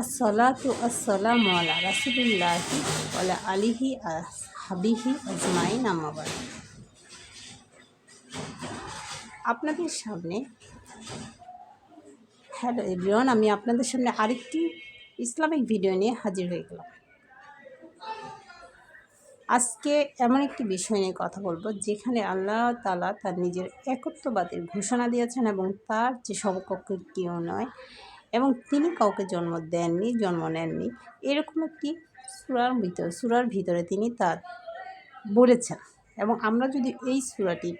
আসসালাতু আসসালামু আলা রাসুলিল্লাহি ওয়ালা আলিহি হাবিহি আজমাইন আমাবাদ আপনাদের সামনে হ্যালো এভরিওয়ান আমি আপনাদের সামনে আরেকটি ইসলামিক ভিডিও নিয়ে হাজির হয়ে গেলাম। আজকে এমন একটি বিষয় নিয়ে কথা বলব, যেখানে আল্লাহ তালা তার নিজের একত্ববাদের ঘোষণা দিয়েছেন এবং তার যে সমকক্ষ কেউ নয় এবং তিনি কাউকে জন্ম দেননি, জন্ম নেননি। এরকম একটি সুরার ভিতরে সুরার ভিতরে তিনি তার বলেছেন। এবং আমরা যদি এই সুরাটি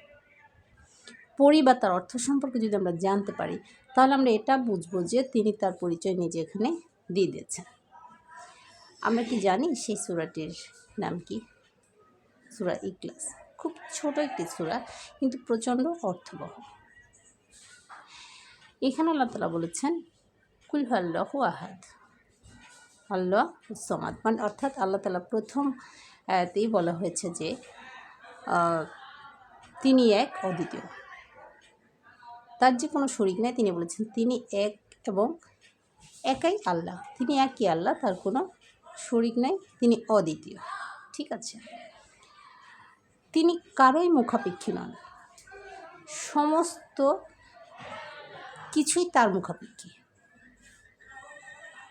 পড়ি বা তার অর্থ সম্পর্কে যদি আমরা জানতে পারি, তাহলে আমরা এটা বুঝব যে তিনি তার পরিচয় নিজে এখানে দিয়ে দিয়েছেন। আমরা কি জানি সেই সুরাটির নাম কি? সুরা ইকলাস খুব ছোট একটি সুরা, কিন্তু প্রচণ্ড অর্থবহ। এখানে আল্লাহ তালা বলেছেন কুল আল্লাহ আহাদ। আল্লাহ সমাদ মানে অর্থাৎ আল্লাহ তালা প্রথম আয়াতেই বলা হয়েছে যে তিনি এক অদ্বিতীয়। তার যে কোনো শরিক নেই, তিনি বলেছেন, তিনি এক এবং একাই আল্লাহ। তিনি একই আল্লাহ, তার কোনো শরিক নাই, তিনি অদ্বিতীয়। ঠিক আছে? তিনি কারোই মুখাপেক্ষী নন। সমস্ত কিছুই তার মুখাপেক্ষী।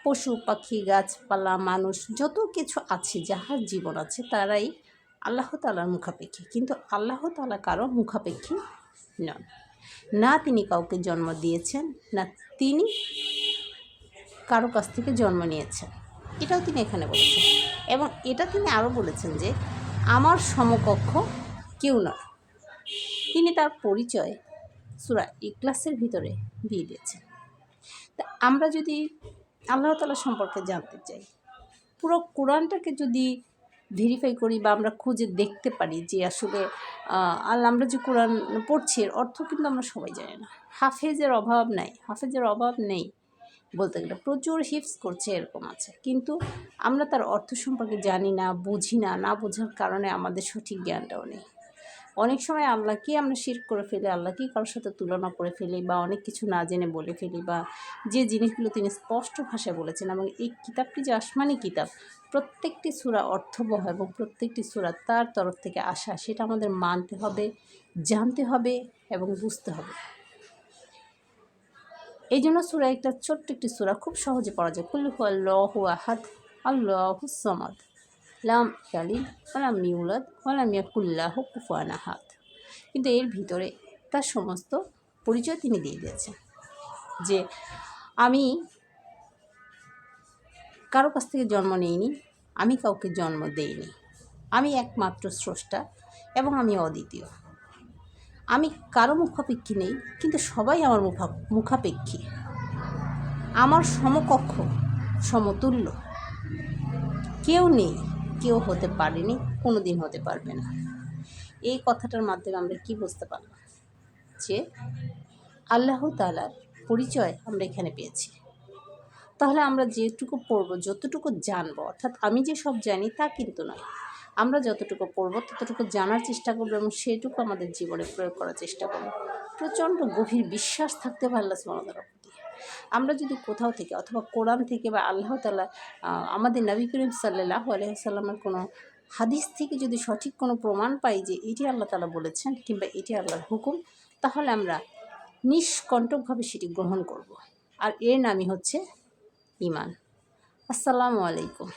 পশু, পাখি, গাছপালা, মানুষ, যত কিছু আছে, যাহার জীবন আছে, তারাই আল্লাহ তালার মুখাপেক্ষী। কিন্তু আল্লাহ তালা কারও মুখাপেক্ষী নন। না তিনি কাউকে জন্ম দিয়েছেন, না তিনি কারও কাছ থেকে জন্ম নিয়েছেন। এটাও তিনি এখানে বলেছেন। এবং এটা তিনি আরও বলেছেন যে, আমার সমকক্ষ কেউ নয় তিনি তার পরিচয় সুরা ইকলাসের ভিতরে দিয়ে দিয়েছেন। তা আমরা যদি আল্লাহ তালা সম্পর্কে জানতে চাই। পুরো কোরআনটাকে যদি ভেরিফাই করি বা আমরা খুঁজে দেখতে পারি যে আসলে আল্লাহ আমরা যে কোরআন পড়ছি অর্থ কিন্তু আমরা সবাই জানি না। হাফেজের অভাব নাই, হাফেজের অভাব নেই বলতে গেলে। প্রচুর হিপস করছে এরকম আছে। কিন্তু আমরা তার অর্থ সম্পর্কে জানি না, বুঝি না না বোঝার কারণে আমাদের সঠিক জ্ঞানটাও নেই। অনেক সময় আল্লাহকেই আমরা শির করে ফেলি, আল্লাহকেই কারোর সাথে তুলনা করে ফেলি বা অনেক কিছু না জেনে বলে ফেলি বা যে জিনিসগুলো তিনি স্পষ্ট ভাষায় বলেছেন এবং এই কিতাবটি যে আসমানি কিতাব, প্রত্যেকটি সুরা অর্থবহ এবং প্রত্যেকটি সুরা তার তরফ থেকে আসা, সেটা আমাদের মানতে হবে, জানতে হবে এবং বুঝতে হবে। এই জন্য সুরা একটা ছোট্ট একটি সুরা খুব সহজে পড়া যায়। কুল্লু আল্লাহ আহাদ, আল্লাহ সমাদ। লাম ইয়ালিদ ওলাম ইউলাদ ওলাম ইয়াকুল্লাহ কুফান আহাদ কিন্তু এর ভিতরে তার সমস্ত পরিচয় তিনি দিয়ে দিয়েছেন যে আমি কারও কাছ থেকে জন্ম নেইনি, আমি কাউকে জন্ম দেইনি। আমি একমাত্র স্রষ্টা এবং আমি অদ্বিতীয়। আমি কারও মুখাপেক্ষী নেই, কিন্তু সবাই আমার মুখা, মুখাপেক্ষী। আমার সমকক্ষ, সমতুল্য। কেউ নেই। কেউ হতে পারেনি কোনো দিন হতে পারবে না। এই কথাটার মাধ্যমে আমরা কি বুঝতে পারলাম? যে আল্লাহ তালার পরিচয় আমরা এখানে পেয়েছি। তাহলে আমরা যেটুকু পড়ব, যতটুকু জানব, অর্থাৎ আমি যে সব জানি তা কিন্তু নয়। আমরা যতটুকু পড়ব, ততটুকু জানার চেষ্টা করব এবং সেটুকু আমাদের জীবনে প্রয়োগ করার চেষ্টা করব। প্রচণ্ড গভীর বিশ্বাস থাকতে হবে আল্লাহ সুমতার আমরা যদি কোথাও থেকে অথবা কোরআন থেকে বা আল্লাহ তালা আমাদের নবী করিম সাল্লাহ আলহামের কোনো হাদিস থেকে যদি সঠিক কোনো প্রমাণ পাই যে এটি আল্লাহ তালা বলেছেন কিংবা এটি আল্লাহর হুকুম, তাহলে আমরা নিষ্কণ্টকভাবে সেটি গ্রহণ করব। আর এর নামই হচ্ছে ইমান আসসালামু আলাইকুম